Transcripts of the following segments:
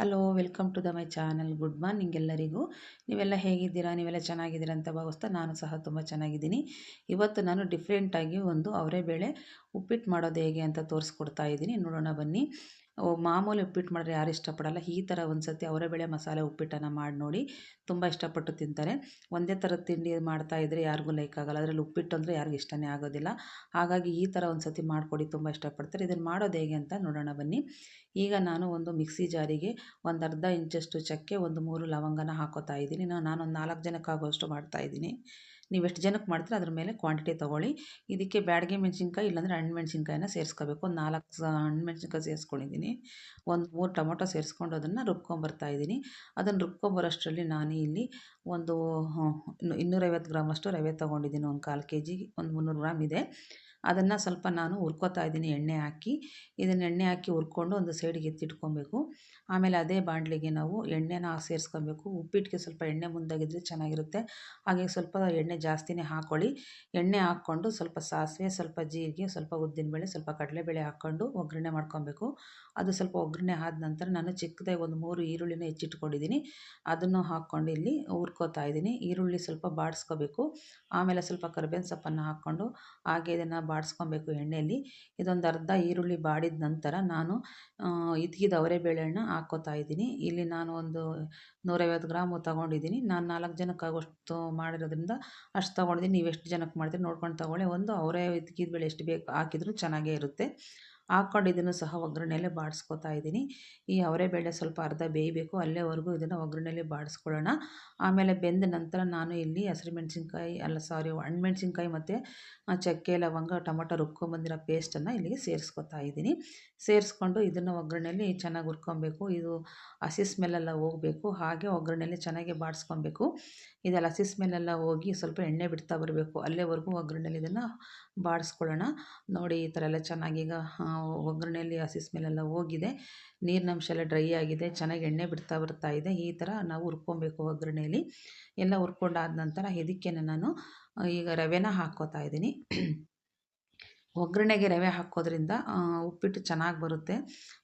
Hello welcome to the my channel good morning ಎಲ್ಲರಿಗೂ. ನೀವೆಲ್ಲ ಹೇಗಿದ್ದೀರಾ? ನೀವೆಲ್ಲ ಚೆನ್ನಾಗಿದ್ದೀರಾ ಅಂತ ಭಾವಿಸ್ತಾ ನಾನು ಸಹ ತುಂಬ ಚೆನ್ನಾಗಿದ್ದೀನಿ. ಇವತ್ತು ನಾನು ಡಿಫ್ರೆಂಟಾಗಿ ಒಂದು ಅವರೇ ಬೇಳೆ ಉಪ್ಪಿಟ್ಟು ಮಾಡೋದು ಹೇಗೆ ಅಂತ ತೋರಿಸ್ಕೊಡ್ತಾ ಇದ್ದೀನಿ. ನೋಡೋಣ ಬನ್ನಿ. ಮಾಮೂಲಿ ಉಪ್ಪಿಟ್ಟು ಮಾಡಿದ್ರೆ ಯಾರು ಇಷ್ಟಪಡಲ್ಲ. ಈ ಥರ ಒಂದು ಸತಿ ಅವರೆಬೇಳೆ ಮಸಾಲೆ ಉಪ್ಪಿಟ್ಟನ್ನು ಮಾಡಿ ನೋಡಿ. ತುಂಬ ಇಷ್ಟಪಟ್ಟು ತಿಂತಾರೆ. ಒಂದೇ ಥರದ ತಿಂಡಿ ಮಾಡ್ತಾ ಇದ್ದರೆ ಯಾರಿಗೂ ಲೈಕ್ ಆಗಲ್ಲ. ಅದರಲ್ಲಿ ಉಪ್ಪಿಟ್ಟು ಅಂದರೆ ಯಾರಿಗೂ ಇಷ್ಟನೇ ಆಗೋದಿಲ್ಲ. ಹಾಗಾಗಿ ಈ ಥರ ಒಂದು ಸತಿ ಮಾಡಿಕೊಡಿ, ತುಂಬ ಇಷ್ಟಪಡ್ತಾರೆ. ಇದನ್ನು ಮಾಡೋದು ಹೇಗೆ ಅಂತ ನೋಡೋಣ ಬನ್ನಿ. ಈಗ ನಾನು ಒಂದು ಮಿಕ್ಸಿ ಜಾರಿಗೆ ಒಂದು ಅರ್ಧ ಇಂಚಷ್ಟು ಚಕ್ಕೆ, ಒಂದು ಮೂರು ಲವಂಗನ ಹಾಕೋತಾ ಇದ್ದೀನಿ. ನಾನು ನಾನೊಂದು ನಾಲ್ಕು ಜನಕ್ಕಾಗುವಷ್ಟು ಮಾಡ್ತಾಯಿದ್ದೀನಿ ನೀವು ಎಷ್ಟು ಜನಕ್ಕೆ ಮಾಡ್ತೀರ ಅದ್ರ ಮೇಲೆ ಕ್ವಾಂಟಿಟಿ ತೊಗೊಳ್ಳಿ. ಇದಕ್ಕೆ ಬ್ಯಾಡಗೆ ಮೆಣಸಿನ್ಕಾಯಿ ಇಲ್ಲಾಂದರೆ ಹಣ್ಣು ಮೆಣಸಿನ್ಕಾಯಿನ ಸೇರಿಸ್ಕೋಬೇಕು. ಒಂದು ನಾಲ್ಕು ಹಣ್ಣು ಮೆಣಸಿನ್ಕಾಯಿ ಸೇರಿಸ್ಕೊಂಡಿದ್ದೀನಿ. ಒಂದು ಮೂರು ಟೊಮೊಟೊ ಸೇರಿಸ್ಕೊಂಡು ಅದನ್ನು ರುಬ್ಕೊಂಬರ್ತಾಯಿದ್ದೀನಿ ಅದನ್ನು ರುಬ್ಕೊಂಬರೋಷ್ಟರಲ್ಲಿ ನಾನು ಇಲ್ಲಿ ಒಂದು ಇನ್ನೂರೈವತ್ತು ಗ್ರಾಮಷ್ಟು ರವೆ ತೊಗೊಂಡಿದ್ದೀನಿ. ಒಂದು ಕಾಲು ಕೆ ಜಿ ಒಂದು ಮುನ್ನೂರು ಗ್ರಾಮ್ ಇದೆ. ಅದನ್ನು ಸ್ವಲ್ಪ ನಾನು ಹುರ್ಕೋತಾ ಇದ್ದೀನಿ, ಎಣ್ಣೆ ಹಾಕಿ. ಇದನ್ನು ಎಣ್ಣೆ ಹಾಕಿ ಹುರ್ಕೊಂಡು ಒಂದು ಸೈಡಿಗೆ ಎತ್ತಿಟ್ಕೊಬೇಕು. ಆಮೇಲೆ ಅದೇ ಬಾಣಲಿಗೆ ನಾವು ಎಣ್ಣೆನ ಸೇರಿಸ್ಕೊಬೇಕು. ಉಪ್ಪಿಟ್ಟಿಗೆ ಸ್ವಲ್ಪ ಎಣ್ಣೆ ಮುಂದಾಗಿದ್ದರೆ ಚೆನ್ನಾಗಿರುತ್ತೆ. ಹಾಗೆ ಸ್ವಲ್ಪ ಎಣ್ಣೆ ಜಾಸ್ತಿನೇ ಹಾಕ್ಕೊಳ್ಳಿ ಎಣ್ಣೆ ಹಾಕ್ಕೊಂಡು ಸ್ವಲ್ಪ ಸಾಸಿವೆ, ಸ್ವಲ್ಪ ಜೀರಿಗೆ, ಸ್ವಲ್ಪ ಉದ್ದಿನಬೇಳೆ, ಸ್ವಲ್ಪ ಕಡಲೆಬೇಳೆ ಹಾಕ್ಕೊಂಡು ಒಗ್ಗರಣೆ ಮಾಡ್ಕೊಬೇಕು. ಅದು ಸ್ವಲ್ಪ ಒಗ್ಗರಣೆ ಆದ ನಂತರ ನಾನು ಚಿಕ್ಕದಾಗಿ ಒಂದು ಮೂರು ಈರುಳ್ಳಿನ ಹೆಚ್ಚಿಟ್ಕೊಂಡಿದ್ದೀನಿ. ಅದನ್ನು ಹಾಕ್ಕೊಂಡು ಇಲ್ಲಿ ಹುರ್ಕೋತಾ ಇದ್ದೀನಿ. ಈರುಳ್ಳಿ ಸ್ವಲ್ಪ ಬಾಡಿಸ್ಕೋಬೇಕು. ಆಮೇಲೆ ಸ್ವಲ್ಪ ಕರ್ಬೇವಿನ ಸೊಪ್ಪನ್ನು ಹಾಕ್ಕೊಂಡು ಹಾಗೆ ಇದನ್ನು ಬಾಡಿಸ್ಕೊಬೇಕು ಎಣ್ಣೆಯಲ್ಲಿ ಇದೊಂದು ಅರ್ಧ ಈರುಳ್ಳಿ ಬಾಡಿದ ನಂತರ ನಾನು ಇದ್ಕಿದ ಅವರೆಬೇಳೆನ ಹಾಕ್ಕೋತಾ ಇದ್ದೀನಿ. ಇಲ್ಲಿ ನಾನು ಒಂದು ನೂರೈವತ್ತು ಗ್ರಾಮು ತೊಗೊಂಡಿದ್ದೀನಿ. ನಾನು ನಾಲ್ಕು ಜನಕ್ಕಾಗೋಷ್ಟು ಮಾಡಿರೋದ್ರಿಂದ ಅಷ್ಟು ತೊಗೊಂಡಿದ್ದೀನಿ. ನೀವು ಎಷ್ಟು ಜನಕ್ಕೆ ಮಾಡ್ತೀರಿ ನೋಡ್ಕೊಂಡು ತೊಗೊಳ್ಳಿ. ಒಂದು ಅವರೇ ಬೇಳೆ ಎಷ್ಟು ಬೇಕು ಹಾಕಿದರೂ ಚೆನ್ನಾಗೇ ಇರುತ್ತೆ. ಹಾಕ್ಕೊಂಡು ಸಹ ಒಗ್ಗರಣೆಯಲ್ಲೇ ಬಾಡಿಸ್ಕೊತಾ ಇದ್ದೀನಿ. ಈ ಅವರೆಬೇಳೆ ಸ್ವಲ್ಪ ಅರ್ಧ ಬೇಯಬೇಕು, ಅಲ್ಲೇವರೆಗೂ ಇದನ್ನು ಒಗ್ಗರಣೆಯಲ್ಲಿ ಬಾಡಿಸ್ಕೊಳ್ಳೋಣ. ಆಮೇಲೆ ಬೆಂದ ನಂತರ ನಾನು ಇಲ್ಲಿ ಹಸಿರು ಮೆಣಸಿನ್ಕಾಯಿ, ಅಲ್ಲ ಸಾರಿ ಮೆಣಸಿನ್ಕಾಯಿ ಮತ್ತು ಚಕ್ಕೆ, ಲವಂಗ, ಟೊಮೊಟೊ ರುಬ್ಕೊಂಬಂದಿರೋ ಪೇಸ್ಟನ್ನು ಇಲ್ಲಿಗೆ ಸೇರಿಸ್ಕೊತಾ ಇದ್ದೀನಿ. ಸೇರಿಸ್ಕೊಂಡು ಇದನ್ನು ಒಗ್ಗರಣೆಯಲ್ಲಿ ಚೆನ್ನಾಗಿ ಹುರ್ಕೊಬೇಕು. ಇದು ಹಸಿ ಸ್ಮೆಲ್ಲೆಲ್ಲ ಹೋಗಬೇಕು. ಹಾಗೆ ಒಗ್ಗರಣೆಯಲ್ಲಿ ಚೆನ್ನಾಗಿ ಬಾಡಿಸ್ಕೊಬೇಕು. ಇದೆಲ್ಲ ಹಸಿ ಸ್ಮೆಲ್ಲೆಲ್ಲ ಹೋಗಿ ಸ್ವಲ್ಪ ಎಣ್ಣೆ ಬಿಡ್ತಾ ಬರಬೇಕು. ಅಲ್ಲೇವರೆಗೂ ಒಗ್ಗರಣೆಯಲ್ಲಿ ಇದನ್ನು ಬಾಡಿಸ್ಕೊಳ್ಳೋಣ. ನೋಡಿ ಈ ಥರ ಎಲ್ಲ ಚೆನ್ನಾಗಿ ಈಗ ಒಗ್ಗರಣೆಯಲ್ಲಿ ಹಸಿಸ್ ಮೇಲೆಲ್ಲ ಹೋಗಿದೆ. ನೀರಿನಂಶ ಎಲ್ಲ ಡ್ರೈ ಆಗಿದೆ. ಚೆನ್ನಾಗಿ ಎಣ್ಣೆ ಬಿಡ್ತಾ ಬರ್ತಾ ಇದೆ. ಈ ಥರ ನಾವು ಹುರ್ಕೊಬೇಕು ಒಗ್ಗರಣೆಯಲ್ಲಿ ಎಲ್ಲ ಹುರ್ಕೊಂಡಾದ ನಂತರ ಇದಕ್ಕೆ ನಾನು ಈಗ ರವೆನ ಹಾಕ್ಕೋತಾ ಇದ್ದೀನಿ. ಒಗ್ಗರಣೆಗೆ ರವೆ ಹಾಕೋದ್ರಿಂದ ಉಪ್ಪಿಟ್ಟು ಚೆನ್ನಾಗಿ ಬರುತ್ತೆ.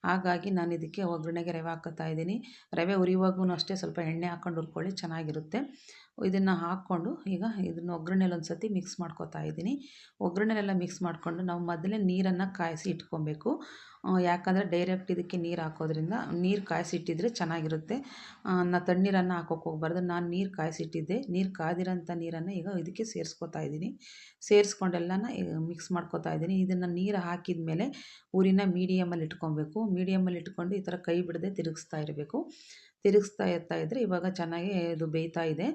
ಹಾಗಾಗಿ ನಾನು ಇದಕ್ಕೆ ಒಗ್ಗರಣೆಗೆ ರವೆ ಹಾಕೋತಾ ಇದ್ದೀನಿ. ರವೆ ಉರಿಯುವಾಗೂ ಅಷ್ಟೇ ಸ್ವಲ್ಪ ಎಣ್ಣೆ ಹಾಕ್ಕೊಂಡು ಹುರ್ಕೊಳ್ಳಿ, ಚೆನ್ನಾಗಿರುತ್ತೆ. ಇದನ್ನು ಹಾಕ್ಕೊಂಡು ಈಗ ಇದನ್ನು ಒಗ್ಗರಣೆಲಿ ಒಂದು ಸತಿ ಮಿಕ್ಸ್ ಮಾಡ್ಕೋತಾ ಇದ್ದೀನಿ. ಒಗ್ಗರಣೆಲೆಲ್ಲ ಮಿಕ್ಸ್ ಮಾಡಿಕೊಂಡು ನಾವು ಮೊದಲೇ ನೀರನ್ನು ಕಾಯಿಸಿ ಇಟ್ಕೊಬೇಕು. ಯಾಕಂದರೆ ಡೈರೆಕ್ಟ್ ಇದಕ್ಕೆ ನೀರು ಹಾಕೋದ್ರಿಂದ ನೀರು ಕಾಯಿಸಿಟ್ಟಿದ್ರೆ ಚೆನ್ನಾಗಿರುತ್ತೆ. ನಾ ತಣ್ಣೀರನ್ನು ಹಾಕೋಕೆ ಹೋಗ್ಬಾರ್ದು. ನಾನು ನೀರು ಕಾಯಿಸಿಟ್ಟಿದ್ದೆ. ನೀರು ಕಾದಿರೋಂಥ ನೀರನ್ನು ಈಗ ಇದಕ್ಕೆ ಸೇರಿಸ್ಕೊತಾ ಇದ್ದೀನಿ. ಸೇರಿಸ್ಕೊಂಡೆಲ್ಲನ ಮಿಕ್ಸ್ ಮಾಡ್ಕೊತಾ ಇದ್ದೀನಿ. ಇದನ್ನು ನೀರು ಹಾಕಿದ ಮೇಲೆ ಊರಿನ ಮೀಡಿಯಮಲ್ಲಿ ಇಟ್ಕೊಬೇಕು. ಮೀಡಿಯಮಲ್ಲಿ ಇಟ್ಕೊಂಡು ಈ ಥರ ಕೈ ಬಿಡದೆ ತಿರುಗಿಸ್ತಾ ಇರಬೇಕು. ತಿರುಗಿಸ್ತಾ ಇರ್ತಾ ಇದ್ದರೆ ಇವಾಗ ಚೆನ್ನಾಗಿ ಇದು ಬೇಯ್ತಾ ಇದೆ.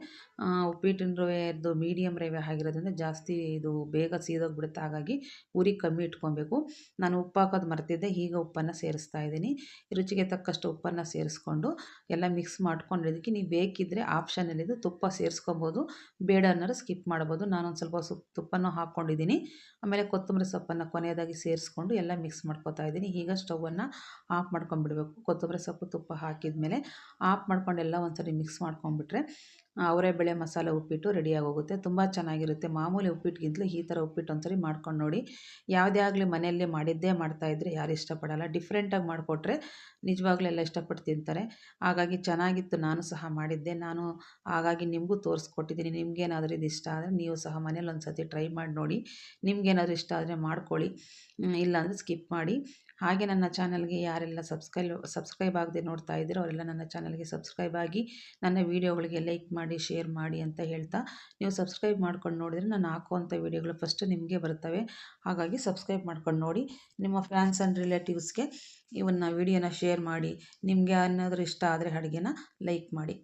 ಉಪ್ಪಿಟ್ಟಿನ ರವೆದು ಮೀಡಿಯಮ್ ರವೆ ಆಗಿರೋದ್ರಿಂದ ಜಾಸ್ತಿ ಇದು ಬೇಗ ಸೀದೋಗ್ಬಿಡುತ್ತೆ. ಹಾಗಾಗಿ ಉರಿ ಕಮ್ಮಿ ಇಟ್ಕೊಬೇಕು. ನಾನು ಉಪ್ಪು ಹಾಕೋದು ಮರ್ತಿದ್ದೆ, ಈಗ ಉಪ್ಪನ್ನು ಸೇರಿಸ್ತಾ ಇದ್ದೀನಿ. ರುಚಿಗೆ ತಕ್ಕಷ್ಟು ಉಪ್ಪನ್ನು ಸೇರಿಸ್ಕೊಂಡು ಎಲ್ಲ ಮಿಕ್ಸ್ ಮಾಡ್ಕೊಂಡು ಇದಕ್ಕೆ ನೀವು ಬೇಕಿದ್ದರೆ ಆಪ್ಷನಲ್ಲಿದ್ದು ತುಪ್ಪ ಸೇರಿಸ್ಕೊಬೋದು. ಬೇಡ ಅನ್ನೋರು ಸ್ಕಿಪ್ ಮಾಡ್ಬೋದು. ನಾನೊಂದು ಸ್ವಲ್ಪ ಸೊಪ್ಪು ತುಪ್ಪನೂ ಹಾಕ್ಕೊಂಡಿದ್ದೀನಿ ಆಮೇಲೆ ಕೊತ್ತಂಬರಿ ಸೊಪ್ಪನ್ನು ಕೊನೆಯದಾಗಿ ಸೇರಿಸ್ಕೊಂಡು ಎಲ್ಲ ಮಿಕ್ಸ್ ಮಾಡ್ಕೊತಾ ಇದ್ದೀನಿ. ಈಗ ಸ್ಟವನ್ನು ಆಫ್ ಮಾಡ್ಕೊಂಡ್ಬಿಡ್ಬೇಕು. ಕೊತ್ತಂಬರಿ ಸೊಪ್ಪು ತುಪ್ಪ ಹಾಕಿದ ಮೇಲೆ ಆಫ್ ಮಾಡ್ಕೊಂಡು ಎಲ್ಲ ಒಂದ್ಸರಿ ಮಿಕ್ಸ್ ಮಾಡ್ಕೊಂಡ್ಬಿಟ್ರೆ ಅವರೇಬೇಳೆ ಮಸಾಲೆ ಉಪ್ಪಿಟ್ಟು ರೆಡಿಯಾಗಿ ಹೋಗುತ್ತೆ ತುಂಬ ಚೆನ್ನಾಗಿರುತ್ತೆ. ಮಾಮೂಲಿ ಉಪ್ಪಿಟ್ಟಿಗಿಂತಲೂ ಈ ಥರ ಉಪ್ಪಿಟ್ಟು ಒಂದ್ಸರಿ ಮಾಡ್ಕೊಂಡು ನೋಡಿ. ಯಾವುದೇ ಆಗಲಿ ಮನೆಯಲ್ಲೇ ಮಾಡಿದ್ದೇ ಮಾಡ್ತಾಯಿದ್ರೆ ಯಾರು ಇಷ್ಟಪಡಲ್ಲ. ಡಿಫ್ರೆಂಟಾಗಿ ಮಾಡಿಕೊಟ್ರೆ ನಿಜವಾಗ್ಲೂ ಎಲ್ಲ ಇಷ್ಟಪಟ್ಟು ತಿಂತಾರೆ. ಹಾಗಾಗಿ ಚೆನ್ನಾಗಿತ್ತು. ನಾನು ಸಹ ಮಾಡಿದ್ದೆ. ನಾನು ಹಾಗಾಗಿ ನಿಮಗೂ ತೋರಿಸ್ಕೊಟ್ಟಿದ್ದೀನಿ. ನಿಮಗೇನಾದರೂ ಇದು ಇಷ್ಟ ಆದರೆ ನೀವು ಸಹ ಮನೇಲಿ ಒಂದು ಸತಿ ಟ್ರೈ ಮಾಡಿ ನೋಡಿ. ನಿಮಗೇನಾದರೂ ಇಷ್ಟ ಆದರೆ ಮಾಡ್ಕೊಳ್ಳಿ. ಇಲ್ಲಾಂದರೆ ಸ್ಕಿಪ್ ಮಾಡಿ. ಹಾಗೆ ನನ್ನ ಚಾನಲ್ಗೆ ಯಾರೆಲ್ಲ ಸಬ್ಸ್ಕ್ರೈಬ್ ಸಬ್ಸ್ಕ್ರೈಬ್ ಆಗದೆ ನೋಡ್ತಾ ಇದ್ದೀರೋ ಅವರೆಲ್ಲ ನನ್ನ ಚಾನಲ್ಗೆ ಸಬ್ಸ್ಕ್ರೈಬ್ ಆಗಿ ನನ್ನ ವೀಡಿಯೋಗಳಿಗೆ ಲೈಕ್ ಮಾಡಿ, ಶೇರ್ ಮಾಡಿ ಅಂತ ಹೇಳ್ತಾ ನೀವು ಸಬ್ಸ್ಕ್ರೈಬ್ ಮಾಡ್ಕೊಂಡು ನೋಡಿದರೆ ನಾನು ಹಾಕುವಂಥ ವೀಡಿಯೋಗಳು ಫಸ್ಟು ನಿಮಗೆ ಬರ್ತವೆ ಹಾಗಾಗಿ ಸಬ್ಸ್ಕ್ರೈಬ್ ಮಾಡ್ಕೊಂಡು ನೋಡಿ. ನಿಮ್ಮ ಫ್ಯಾನ್ಸ್ ಆ್ಯಂಡ್ ರಿಲೇಟಿವ್ಸ್ಗೆ ಇವನ್ನ ವೀಡಿಯೋನ ಶೇರ್ ಮಾಡಿ. ನಿಮಗೆ ಏನಾದರೂ ಇಷ್ಟ ಆದರೆ ಅಡುಗೆನ ಲೈಕ್ ಮಾಡಿ.